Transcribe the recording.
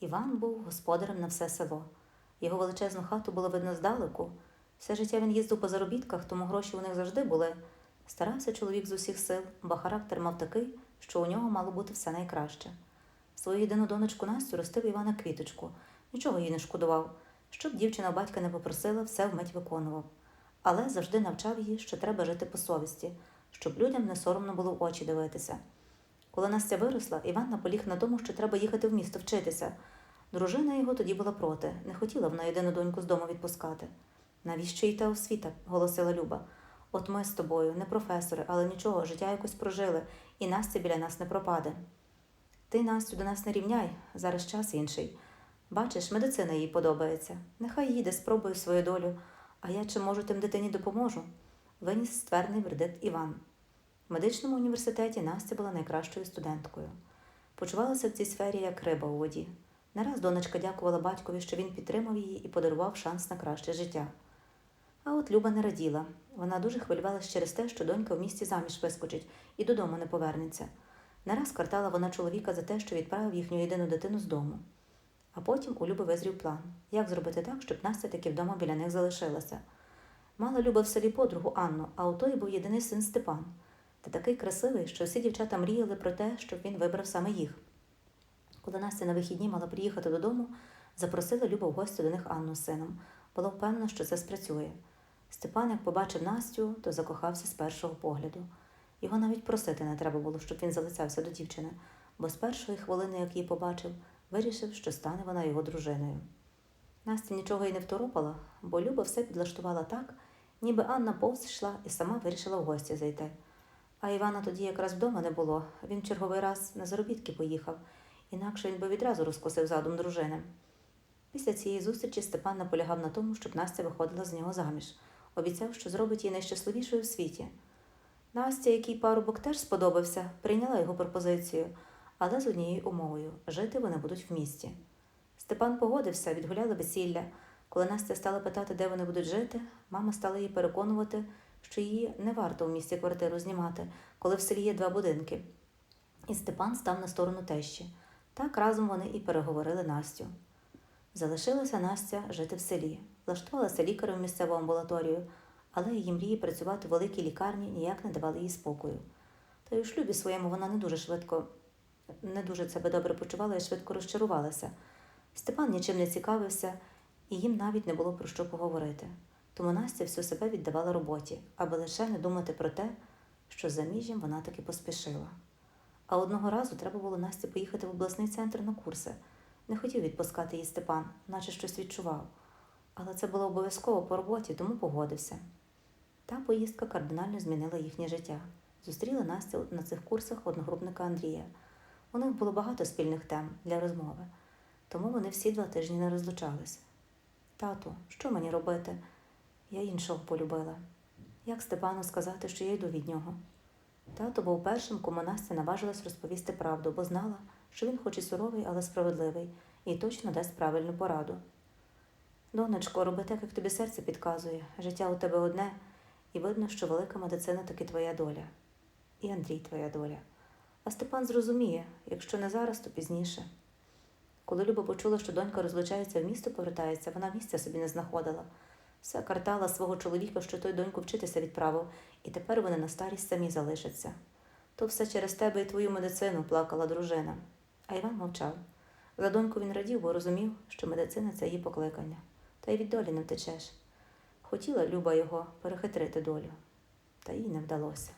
Іван був господарем на все село. Його величезну хату було видно здалеку. Все життя він їздив по заробітках, тому гроші у них завжди були. Старався чоловік з усіх сил, бо характер мав такий, що у нього мало бути все найкраще. Свою єдину донечку Настю ростив Івана квіточку, нічого їй не шкодував. Щоб дівчина батька не попросила, все вмить виконував. Але завжди навчав її, що треба жити по совісті, щоб людям не соромно було в очі дивитися. Коли Настя виросла, Іван наполіг на тому, що треба їхати в місто вчитися. Дружина його тоді була проти, не хотіла вона єдину доньку з дому відпускати. Навіщо їй та освіта? голосила Люба. От ми з тобою, не професори, але нічого, життя якось прожили, і Настя біля нас не пропаде. Ти Настю до нас не рівняй, зараз час інший. Бачиш, медицина їй подобається. Нехай їде, спробує свою долю, а я чи можу тим дитині допоможу, виніс ствердний вердикт Іван. В медичному університеті Настя була найкращою студенткою. Почувалася в цій сфері як риба у воді. Не раз донечка дякувала батькові, що він підтримав її і подарував шанс на краще життя. А от Люба не раділа. Вона дуже хвилювалася через те, що донька в місті заміж вискочить і додому не повернеться. Не раз картала вона чоловіка за те, що відправив їхню єдину дитину з дому. А потім у Люби визрів план, як зробити так, щоб Настя таки вдома біля них залишилася. Мала Люба в селі подругу Анну, а у тої був єдиний син Степан, та такий красивий, що всі дівчата мріяли про те, щоб він вибрав саме їх. Коли Настя на вихідні мала приїхати додому, запросила Люба в гості до них Анну з сином. Була впевнена, що це спрацює. Степан, як побачив Настю, то закохався з першого погляду. Його навіть просити не треба було, щоб він залицявся до дівчини, бо з першої хвилини, як її побачив, вирішив, що стане вона його дружиною. Настя нічого й не второпала, бо Люба все підлаштувала так, ніби Анна повз йшла і сама вирішила в гості зайти. А Івана тоді якраз вдома не було. Він черговий раз на заробітки поїхав, інакше він би відразу розкосив задум дружини. Після цієї зустрічі Степан наполягав на тому, щоб Настя виходила з нього заміж, обіцяв, що зробить її найщасливішою в світі. Настя, який парубок теж сподобався, прийняла його пропозицію, але з однією умовою жити вони будуть в місті. Степан погодився, відгуляли весілля. Коли Настя стала питати, де вони будуть жити, мама стала їй переконувати, що її не варто в місті квартиру знімати, коли в селі є два будинки. І Степан став на сторону тещі. Так разом вони і переговорили Настю. Залишилася Настя жити в селі, влаштувалася лікарем в місцеву амбулаторію, але її мрії працювати в великій лікарні ніяк не давали їй спокою. Та й у шлюбі своєму вона не дуже швидко, не дуже себе добре почувала і швидко розчарувалася. Степан нічим не цікавився, і їм навіть не було про що поговорити. Тому Настя всю себе віддавала роботі, аби лише не думати про те, що з заміжжям вона таки поспішила. А одного разу треба було Насті поїхати в обласний центр на курси. Не хотів відпускати її Степан, наче щось відчував. Але це було обов'язково по роботі, тому погодився. Та поїздка кардинально змінила їхнє життя. Зустріла Настя на цих курсах одногрупника Андрія. У них було багато спільних тем для розмови, тому вони всі два тижні не розлучались. Тату, що мені робити? Я іншого полюбила. Як Степану сказати, що я йду від нього? Тато був першим, кому Настя наважилась розповісти правду, бо знала, що він хоч і суровий, але справедливий, і точно дасть правильну пораду. Донечко, роби так, як тобі серце підказує. Життя у тебе одне, і видно, що велика медицина таки твоя доля. І Андрій твоя доля. А Степан зрозуміє, якщо не зараз, то пізніше. Коли Люба почула, що донька розлучається в місто, повертається, вона місця собі не знаходила. Все картала свого чоловіка, що той доньку вчитися відправив, і тепер вони на старість самі залишаться. То все через тебе і твою медицину, плакала дружина. А Іван мовчав. За доньку він радів, бо розумів, що медицина це її покликання, та й від долі не втечеш. Хотіла Люба його перехитрити долю, та їй не вдалося.